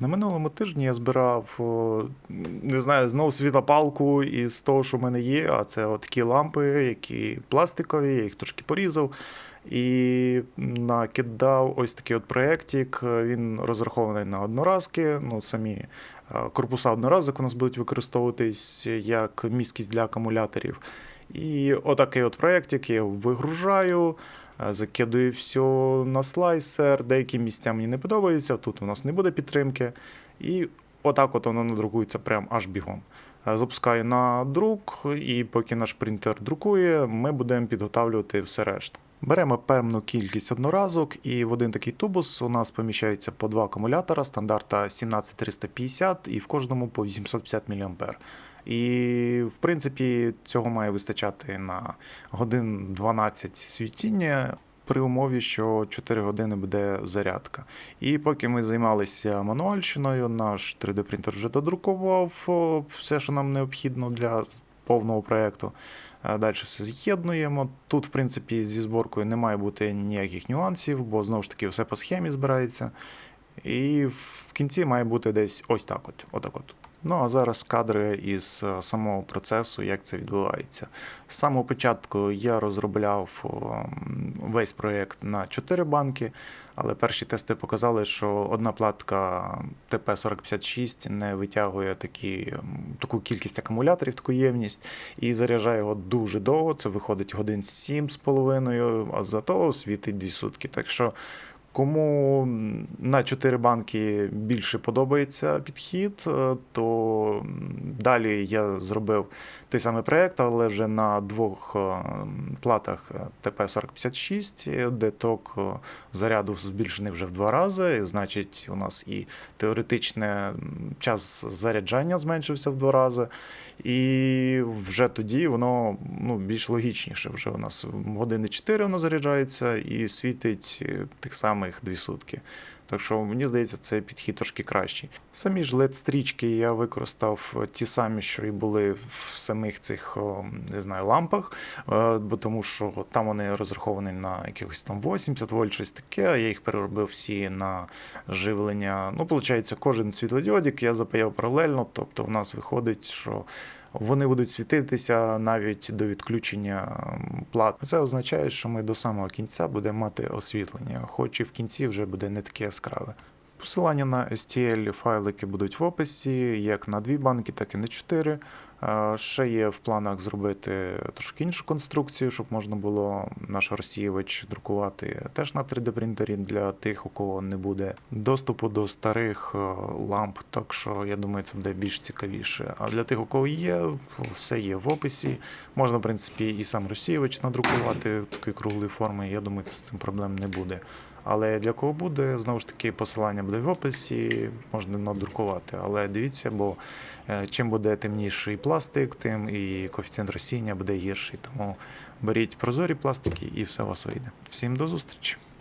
На минулому тижні я збирав, не знаю, знову світлопалку із того, що в мене є, а це такі лампи, які пластикові, я їх трошки порізав. І накидав ось такий от проєктик. Він розрахований на одноразки. Ну, самі е, корпуса одноразок у нас будуть використовуватись як міськість для акумуляторів. І отакий от проєктик я вигружаю, закидую все на слайсер. Деякі місця мені не подобаються, тут у нас не буде підтримки. І отак от воно надрукується прямо аж бігом. Е, Запускаю на друк, і поки наш принтер друкує, ми будемо підготавлювати все решта. Беремо певну кількість одноразок, і в один такий тубус у нас поміщається по два акумулятора стандарта 17350 і в кожному по 850 мА. І в принципі цього має вистачати на годин 12 світіння. При умові, що 4 години буде зарядка. І поки ми займалися мануальщиною, наш 3D-принтер вже додрукував все, що нам необхідно для повного проєкту. Далі все з'єднуємо. Тут, в принципі, зі зборкою не має бути ніяких нюансів, бо знову ж таки все по схемі збирається. І в кінці має бути десь ось так от. Отак от. Ну а зараз кадри із е, самого процесу, як це відбувається. З самого початку я розробляв о, м, весь проєкт на 4 банки, але перші тести показали, що одна платка ТП-4056 не витягує такі, таку кількість акумуляторів, таку ємність, і заряджає його дуже довго. Це виходить годин 7 з половиною, а зато світить 2 сутки. Так що Кому на 4 банки більше подобається підхід, е, то далі я зробив той самий проєкт, але вже на двох е, платах ТП-4056, де ток е, заряду збільшений вже в два рази. Значить, у нас і теоретичний час заряджання зменшився в два рази. І вже тоді воно ну, більш логічніше. Вже у нас години 4 воно заряджається і світить тих самих 2 сутки. Так що мені здається, цей підхід трошки кращий. Самі ж led стрічки я використав е, ті самі, що і були в самих цих не знаю, лампах, е, бо тому що там вони розраховані на якихось там 80 вольт, щось таке. Я їх переробив всі на живлення. Ну, виходить, кожен світлодіодик я запаяв паралельно, тобто в нас виходить, що вони будуть світитися навіть до відключення плат. Це означає, що ми до самого кінця будемо мати освітлення, хоч і в кінці вже буде не таке яскраве. Посилання на STL файлики будуть в описі, як на дві банки, так і на чотири. Е, Ще є в планах зробити трошки іншу конструкцію, щоб можна було наш розсіювач друкувати теж на 3D принтері для тих, у кого не буде доступу до старих е, ламп. Так що я думаю, це буде більш цікавіше. А для тих, у кого є, все є в описі. Можна, в принципі, і сам розсіювач надрукувати такої круглої форми. Я думаю, з цим проблем не буде. Але для кого буде, знову ж таки, посилання буде в описі, можна надрукувати. Але дивіться, бо е, чим буде темніший пластик, тим і коефіцієнт розсіяння буде гірший. Тому беріть прозорі пластики і все у вас вийде. Всім до зустрічі!